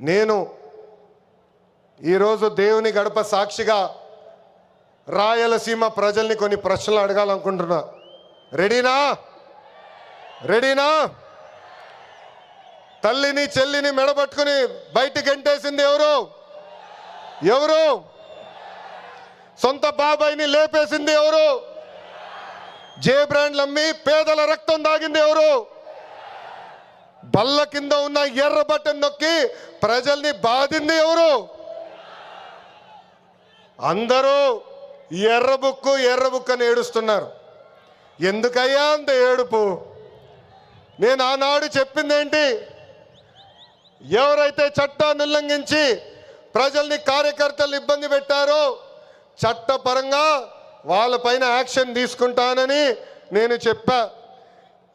నేను ఈరోజు దేవుని గడప సాక్షిగా రాయలసీమ ప్రజల్ని కొన్ని ప్రశ్నలు అడగాలనుకుంటున్నా. రెడీనా? రెడీనా? తల్లిని చెల్లిని మెడబట్టుకుని బయటికి గెంటేసింది ఎవరు? ఎవరు? సొంత బాబాయిని లేపేసింది ఎవరు? జే బ్రాండ్లమ్మి పేదల రక్తం దాగింది ఎవరు? బల్ల కింద ఉన్న ఎర్ర బట్టన్ నొక్కి ప్రజల్ని బాధింది ఎవరు? అందరూ ఎర్ర బుక్కు ఎర్ర బుక్ అని ఏడుస్తున్నారు. ఎందుకయ్యా అంత ఏడుపు? నేను ఆనాడు చెప్పింది ఏంటి? ఎవరైతే చట్టాన్ని ఉల్లంఘించి ప్రజల్ని కార్యకర్తలు ఇబ్బంది పెట్టారో చట్టపరంగా వాళ్ళపైన యాక్షన్ తీసుకుంటానని నేను చెప్పా.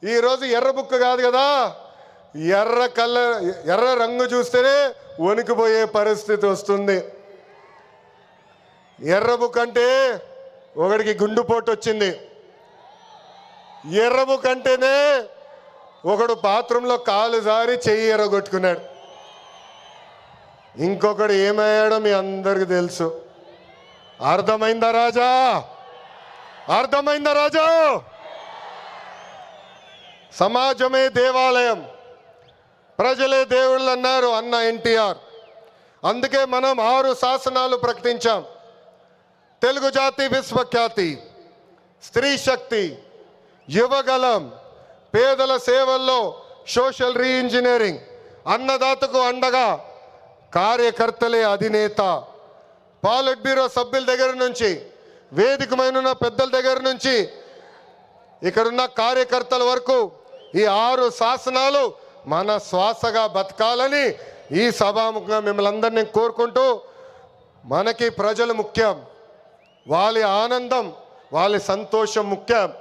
ఈరోజు ఎర్ర బుక్ కాదు కదా ఎర్ర కలర్ ఎర్ర రంగు చూస్తేనే వణికిపోయే పరిస్థితి వస్తుంది. ఎర్రబుక్ అంటే ఒకడికి గుండుపోటు వచ్చింది ఎర్రబుక్ అంటేనే ఒకడు బాత్రూంలో కాలు జారి చెయ్యి ఎర్రగొట్టుకున్నాడు ఇంకొకడు ఏమయ్యాడో మీ అందరికి తెలుసు. అర్థమైందా రాజా? అర్థమైందా రాజా? సమాజమే దేవాలయం. ప్రజలే దేవుళ్ళు అన్నారు అన్న ఎన్టీఆర్. అందుకే మనం ఆరు శాసనాలు ప్రకటించాం. తెలుగు జాతి విశ్వఖ్యాతి స్త్రీ శక్తి యువగలం పేదల సేవల్లో సోషల్ రీఇంజనీరింగ్ అన్నదాతకు అండగా కార్యకర్తలే అధినేత. పాలిట్ బ్యూరో సభ్యుల దగ్గర నుంచి వేదికమైన పెద్దల దగ్గర నుంచి ఇక్కడున్న కార్యకర్తల వరకు ఈ ఆరు శాసనాలు మన శ్వాసగా బతకాలని ఈ సభాముఖంగా మిమ్మల్ని అందరినీ కోరుకుంటూ మనకి ప్రజలు ముఖ్యం. వాళ్ళ ఆనందం వాళ్ళ సంతోషం ముఖ్యం.